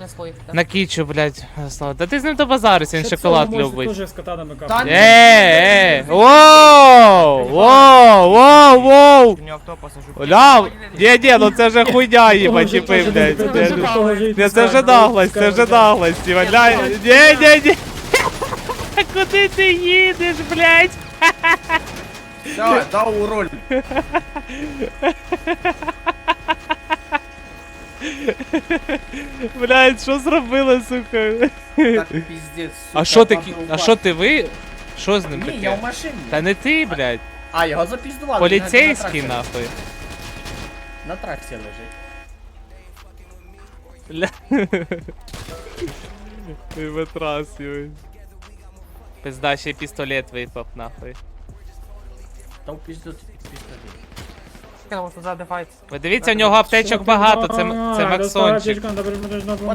На своїх. На кічу, блядь, Слава. Та ти з ним до базарися, він шоколад любить. Дуже з катанами Та капати. ні. Е, е, воу, воу, воу, воу. У нього авто. Ля, ні, ні, ну це вже хуйня, їба, тіпи, блядь. Ні, Ні, це вже наглость, це вже наглость, їба, ля, ні, ні, ні. Куди ти їдеш, блядь? Все, дав у. Блядь, що зробили, сука? Так піздець, сука. А що такі, бабу а що ти ви? Що з ним Ні, я в таке? машині. Та не ти, блядь, А, його запіздували. поліцейський він на нахуй. На трасі лежить. Бля. Ти витрасюєш. Пизда, ще й пістолет випав, нахуй. Та пізду ти під пістолет. Тому що ззади. Ви дивіться, у нього аптечок багато, це, це Максончик.